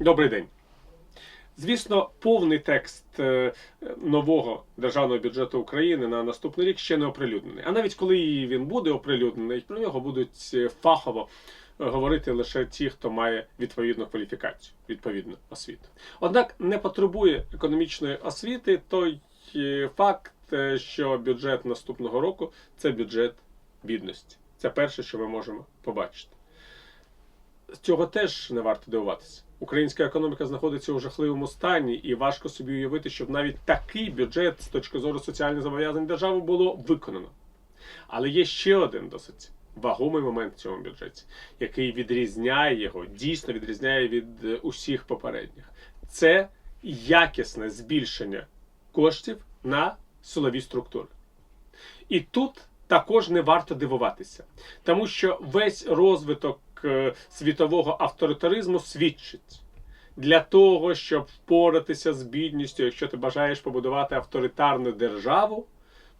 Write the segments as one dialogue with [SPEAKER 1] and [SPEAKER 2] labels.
[SPEAKER 1] Добрий день. Звісно, повний текст е, нового державного бюджету України на наступний рік ще не оприлюднений. А навіть коли він буде оприлюднений, про нього будуть е, фахово е, говорити лише ті, хто має відповідну кваліфікацію, відповідну освіту. Однак не потребує економічної освіти той факт, що бюджет наступного року це бюджет бідності. Це перше, що ми можемо побачити. З цього теж не варто дивуватися. Українська економіка знаходиться у жахливому стані, і важко собі уявити, щоб навіть такий бюджет з точки зору соціальних зобов'язань держави було виконано. Але є ще один досить вагомий момент в цьому бюджеті, який відрізняє його, дійсно відрізняє від е, усіх попередніх. Це якісне збільшення коштів на силові структури. І тут також не варто дивуватися, тому що весь розвиток світового авторитаризму свідчить. Для того, щоб впоратися з бідністю, якщо ти бажаєш побудувати авторитарну державу,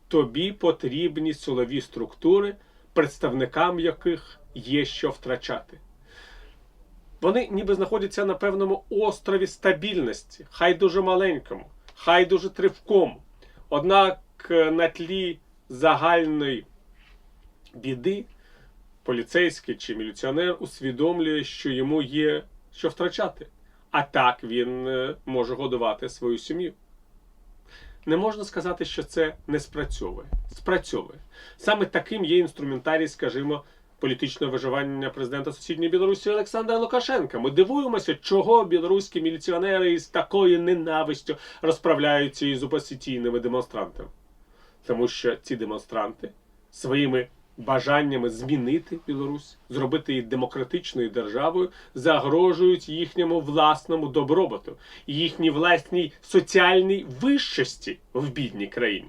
[SPEAKER 1] тобі потрібні силові структури, представникам яких є що втрачати. Вони ніби знаходяться на певному острові стабільності, хай дуже маленькому, хай дуже тривкому. Однак е, на тлі загальної біди поліцейський чи міліціонер усвідомлює, що йому є що втрачати. А так він е, може годувати свою сім'ю. Не можна сказати, що це не спрацьовує. Спрацьовує. Саме таким є інструментарій, скажімо, політичного виживання президента сусідньої Білорусі Олександра Лукашенка. Ми дивуємося, чого білоруські міліціонери із такою ненавистю розправляються із опозиційними демонстрантами. Тому що ці демонстранти своїми бажаннями змінити Білорусь, зробити її демократичною державою, загрожують їхньому власному добробуту, їхній власній соціальній вищості в бідній країні.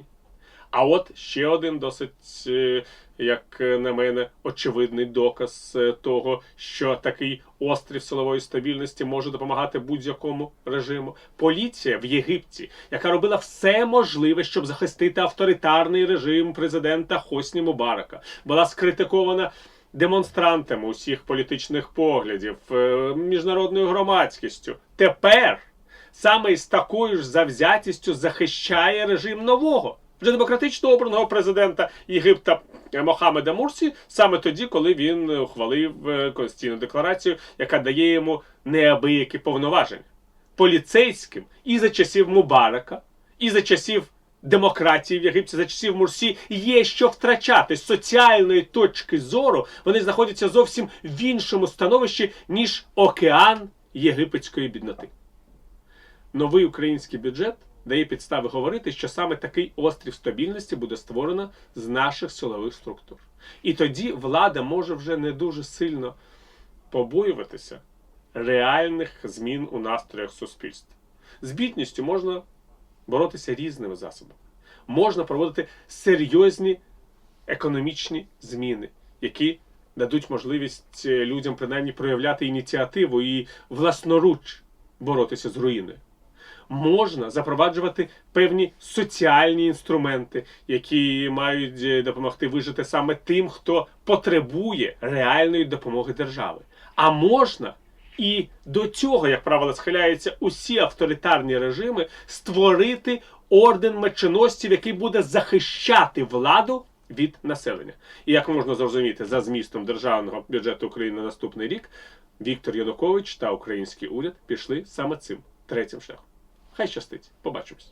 [SPEAKER 1] А от ще один досить, е, як на мене, очевидний доказ е, того, що такий острів силової стабільності може допомагати будь-якому режиму. Поліція в Єгипті, яка робила все можливе, щоб захистити авторитарний режим президента Хосні Мубарака, була скритикована демонстрантами усіх політичних поглядів, е, міжнародною громадськістю. Тепер саме із такою ж завзятістю захищає режим нового вже демократично обраного президента Єгипта Мохамеда Мурсі саме тоді, коли він ухвалив е, конституційну декларацію, яка дає йому неабиякі повноваження поліцейським і за часів Мубарака, і за часів демократії в Єгипті, за часів Мурсі є що втрачати з соціальної точки зору. Вони знаходяться зовсім в іншому становищі ніж океан єгипетської бідноти. Новий український бюджет дає підстави говорити, що саме такий острів стабільності буде створено з наших силових структур. І тоді влада може вже не дуже сильно побоюватися реальних змін у настроях суспільства. З бідністю можна боротися різними засобами. Можна проводити серйозні економічні зміни, які дадуть можливість е, людям принаймні проявляти ініціативу і власноруч боротися з руїною можна запроваджувати певні соціальні інструменти, які мають е, допомогти вижити саме тим, хто потребує реальної допомоги держави. А можна. І до цього, як правило, схиляються усі авторитарні режими створити орден меченосців, який буде захищати владу від населення. І як можна зрозуміти за змістом державного бюджету України на наступний рік, Віктор Янукович та український уряд пішли саме цим третім шляхом. Хай щастить. Побачимось.